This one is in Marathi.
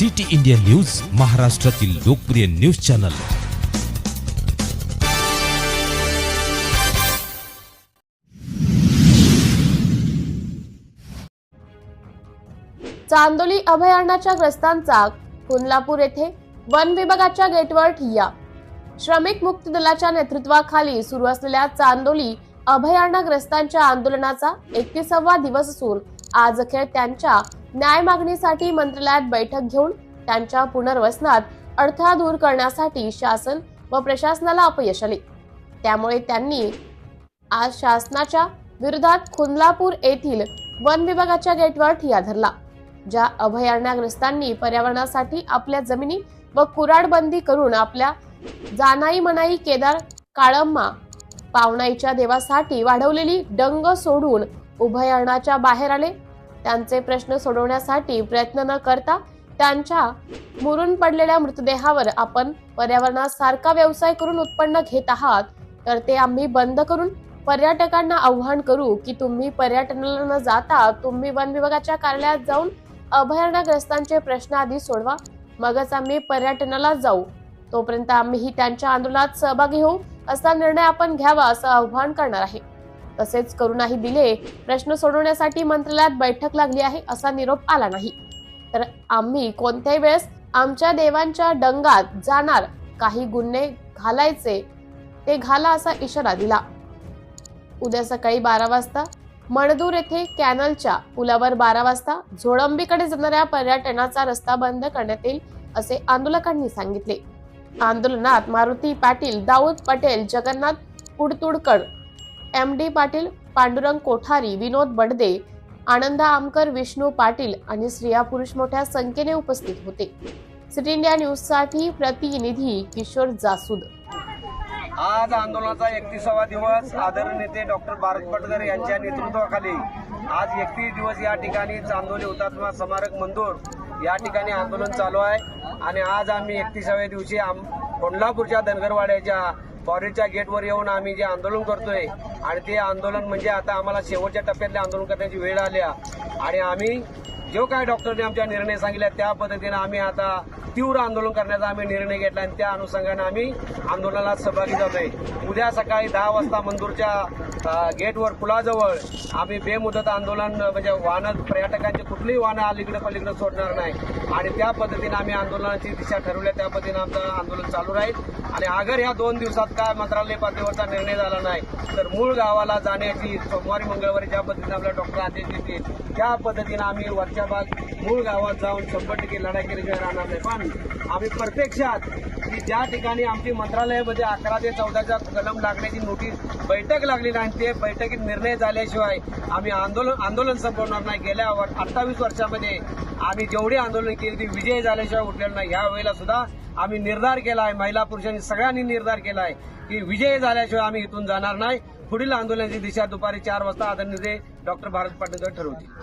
सिटी इंडिया न्यूज महाराष्ट्रातील लोकप्रिय न्यूज चॅनल. चांदोली अभयारण्याच्या ग्रस्तांचा कोल्हापूर येथे वन विभागाच्या गेटवर ठिय्या. श्रमिक मुक्ती दलाच्या नेतृत्वाखाली सुरू असलेल्या चांदोली अभयारण्यग्रस्तांच्या आंदोलनाचा एकतीसावा दिवस असून आज अखेर त्यांच्या न्याय मागणीसाठी मंत्रालयात बैठक घेऊन त्यांच्या पुनर्वसनात अडथळा दूर करण्यासाठी शासन व प्रशासनाला अपयश आले. त्यामुळे त्यांनी आज शासनाच्या विरोधात खुंदलापूर येथील वन विभागाच्या गेटवर ठिया धरला ज्या अभयारण्याग्रस्तांनी पर्यावरणासाठी आपल्या जमिनी व कुराडबंदी करून आपल्या जानाई मनाई केदार काळम्मा पावनाईच्या देवासाठी वाढवलेली डंग सोडून उभयरणाच्या बाहेर आले. त्यांचे प्रश्न सोडवण्यासाठी प्रयत्न न करता त्यांच्या मुरून पडलेल्या मृतदेहावर आपण पर्यावरणासारखा व्यवसाय करून उत्पन्न घेत आहात. तर ते आम्ही बंद करून पर्यटकांना आव्हान करू की तुम्ही पर्यटनाला न जाता तुम्ही वन विभागाच्या कार्यालयात जाऊन अभयारण्यग्रस्तांचे प्रश्न आधी सोडवा. मगच आम्ही पर्यटनाला जाऊ. तोपर्यंत आम्हीही त्यांच्या आंदोलनात सहभागी होऊ असा निर्णय आपण घ्यावा असं आव्हान करणार आहे. तसेच करूनही दिले प्रश्न सोडवण्यासाठी मंत्रालयात बैठक लागली आहे असा निरोप आला नाही. तर आम्ही कोणत्याही वेळेस आमच्या देवांच्या डंगात जाणार काही गुन्हे घालायचे ते घाला असा इशारा दिला. उद्या सकाळी बारा वाजता मणदूर येथे कॅनलच्या पुलावर बारा वाजता झोळंबीकडे जाणाऱ्या पर्यटनाचा रस्ता बंद करण्यात येईल असे आंदोलकांनी सांगितले. आंदोलनात मारुती पाटील दाऊद पटेल जगन्नाथ उडतुडकर एम डी पाटील पांडुरंग कोठारी विनोद बडदे आनंदा आमकर विष्णू पाटील आणि स्त्रिया पुरुष मोठ्या संख्येने उपस्थित होते. सिटी इंडिया न्यूजसाठी प्रतिनिधी किशोर जासूद. आज आंदोलनाचा एकतीसावा दिवस आदरणीय नेते डॉक्टर भारत पटकर यांच्या नेतृत्वाखाली आज एकतीस दिवस या ठिकाणी चांदोली हुतात्मा स्मारक मंदूर या ठिकाणी आंदोलन चालू आहे. आणि आज आम्ही एकतीसाव्या दिवशी आम कोल्हापूरच्या धनगरवाड्याच्या फॉरेस्टच्या गेटवर येऊन आम्ही जे आंदोलन करतोय आणि ते आंदोलन म्हणजे आता आम्हाला शेवटच्या टप्प्यातले आंदोलन करण्याची वेळ आली आहे. आणि आम्ही जो काय डॉक्टरने आमच्या निर्णय सांगितला त्या पद्धतीनं आम्ही आता तीव्र आंदोलन करण्याचा आम्ही निर्णय घेतला आणि त्या अनुषंगाने आम्ही आंदोलनात सहभागी झालोय उद्या सकाळी दहा वाजता मंदूरच्या गेटवर पुलाजवळ आम्ही बेमुदत आंदोलन म्हणजे वाहनं पर्यटकांची कुठलीही वाहनं अलीकडे पलीकडे सोडणार नाही. आणि त्या पद्धतीने आम्ही आंदोलनाची दिशा ठरवल्या त्या पद्धतीने आमचं आंदोलन चालू राहील. आणि अगर ह्या दोन दिवसात काय मंत्रालय पातळीवरचा निर्णय झाला नाही तर मूळ गावाला जाण्याची सोमवारी मंगळवारी ज्या पद्धतीने आपल्या डॉक्टर आदेश देतील त्या पद्धतीने आम्ही वरच्या भाग मूळ गावात जाऊन शंभर टक्के लढाई केली राहणार नाही. पण आम्ही प्रत्यक्षात की ज्या ठिकाणी आमची मंत्रालयामध्ये अकरा ते चौदाच्या कलम लागण्याची नोटीस बैठक लागली नाही ते बैठकीत निर्णय झाल्याशिवाय आम्ही आंदोलन आंदोलन संपवणार नाही. गेल्या अठ्ठावीस वर्षामध्ये आम्ही जेवढी आंदोलन केली ती विजय झाल्याशिवाय उठलेलं नाही. या सुद्धा आम्ही निर्धार केला आहे महिला पुरुषांनी सगळ्यांनी निर्धार केला आहे की विजय झाल्याशिवाय आम्ही इथून जाणार नाही. पुढील आंदोलनाची दिशा दुपारी चार वाजता आदरणीय डॉक्टर भारत पाटील ठरवतील.